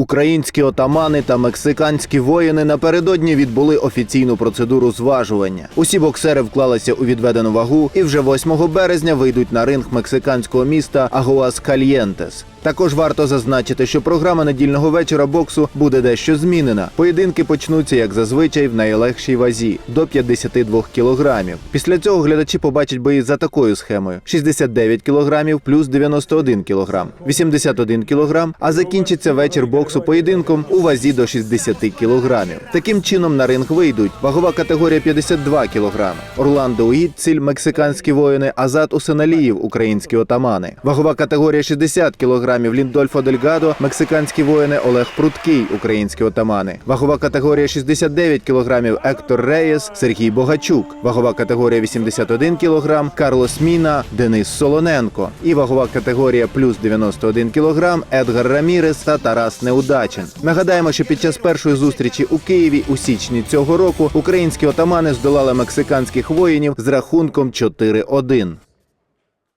Українські отамани та мексиканські воїни напередодні відбули офіційну процедуру зважування. Усі боксери вклалися у відведену вагу і вже 8 березня вийдуть на ринг мексиканського міста Агуас Кальєнтес. Також варто зазначити, що програма недільного вечора боксу буде дещо змінена. Поєдинки почнуться, як зазвичай, в найлегшій вазі до 52 кілограмів. Після цього глядачі побачать бої за такою схемою: 69 кілограмів плюс 91 кілограм, 81 кілограм, а закінчиться вечір боксу поєдинком у вазі до 60 кілограмів. Таким чином на ринг вийдуть вагова категорія 52 кілограми. Орландо Уітціль, мексиканські воїни, Азат Усеналіїв, українські отамани. Вагова категорія 60 кілограмів Ліндольфо Дельгадо, мексиканські воїни Олег Пруткий, українські отамани. Вагова категорія 69 кілограмів Ектор Реєс, Сергій Богачук. Вагова категорія 81 кілограм Карлос Міна, Денис Солоненко. І вагова категорія плюс 91 кілограм Едгар Рамірес та Тарас Неудачин. Нагадаємо, що під час першої зустрічі у Києві у січні цього року українські отамани здолали мексиканських воїнів з рахунком 4-1.